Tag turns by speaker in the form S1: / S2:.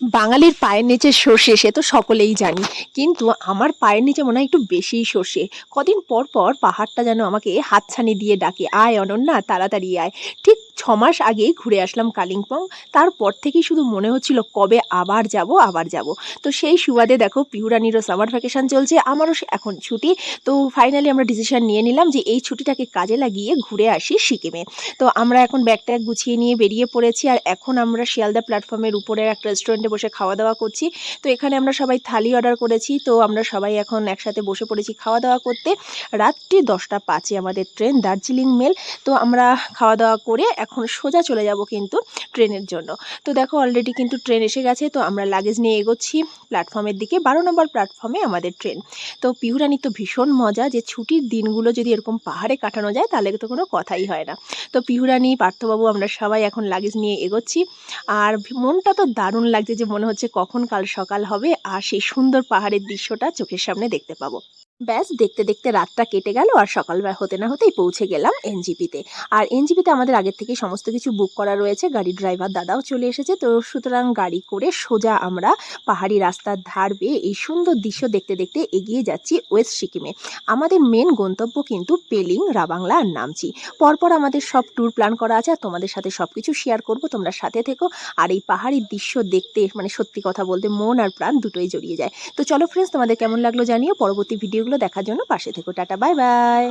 S1: বাঙালির পায়ের নিচে সর্ষে, সে তো সকলেই জানি। কিন্তু আমার পায়ের নিচে মনে হয় একটু বেশিই সর্ষে। কদিন পর পর পাহাড়টা যেন আমাকে হাতছানি দিয়ে ডাকে, আয় অনন্যা, তাড়াতাড়ি আয়। ঠিক ছ মাস আগেই ঘুরে আসলাম কালিম্পং। তারপর থেকেই শুধু মনে হচ্ছিল, কবে আবার যাব আবার যাব। তো সেই সুবাদে দেখো, পিহুরানিরও সামার ভ্যাকেশন চলছে, আমারও এখন ছুটি। তো ফাইনালি আমরা ডিসিশন নিয়ে নিলাম যে এই ছুটিটাকে কাজে লাগিয়ে ঘুরে আসি সিকিমে। তো আমরা এখন ব্যাগ ট্যাগ গুছিয়ে নিয়ে বেরিয়ে পড়েছি, আর এখন আমরা শিয়ালদা প্ল্যাটফর্মের উপরে একটা রেস্টুরেন্টে বসে খাওয়া দাওয়া করছি। তো এখানে আমরা সবাই থালি অর্ডার করেছি, তো আমরা সবাই এখন একসাথে বসে পড়েছি খাওয়া দাওয়া করতে। রাত্রি দশটা পাঁচে আমাদের ট্রেন দার্জিলিং মেল তো আমরা খাওয়া দাওয়া করে এখন সোজা চলে যাব কিন্তু ট্রেনের জন্য। তো দেখো অলরেডি কিন্তু ট্রেন এসে গেছে, তো আমরা লাগেজ নিয়ে এগোচ্ছি প্ল্যাটফর্মের দিকে। বারো নম্বর প্ল্যাটফর্মে আমাদের ট্রেন। তো পিহুরানির তো ভীষণ মজা যে ছুটির দিনগুলো যদি এরকম পাহাড়ে কাটানো যায়, তাহলে তো কোনো কথাই হয় না। তো পিহুরানি, পার্থবাবু আমরা সবাই এখন লাগেজ নিয়ে এগোচ্ছি। আর মনটা তো দারুণ লাগছে যে মনে হচ্ছে কখন কাল সকাল হবে, আর সেই সুন্দর পাহাড়ের দৃশ্যটা চোখের সামনে দেখতে পাবো। ব্যাস, দেখতে দেখতে রাতটা কেটে গেল আর সকালবেলা হতে না হতেই পৌঁছে গেলাম এনজিপিতে। আর এনজিপিতে আমাদের আগের থেকে সমস্ত কিছু বুক করা রয়েছে। গাড়ির ড্রাইভার দাদাও চলে এসেছে। তো সুতরাং গাড়ি করে সোজা আমরা পাহাড়ি রাস্তার ধার বেয়ে এই সুন্দর দৃশ্য দেখতে দেখতে এগিয়ে যাচ্ছি ওয়েস্ট সিকিমে। আমাদের মেন গন্তব্য কিন্তু পেলিং, রাবাংলা আর নামচি। পরপর আমাদের সব ট্যুর প্ল্যান করা আছে আর তোমাদের সাথে সব কিছু শেয়ার করব। তোমরা সাথে থেকো। আর এই পাহাড়ি দৃশ্য দেখতে মানে সত্যি কথা বলতে মন আর প্রাণ দুটোই জড়িয়ে যায়। তো চলো ফ্রেন্ডস তোমাদের কেমন লাগল জানিও। পরবর্তী ভিডিওগুলো দেখার জন্য পাশে থেকো টাটা বাই বাই।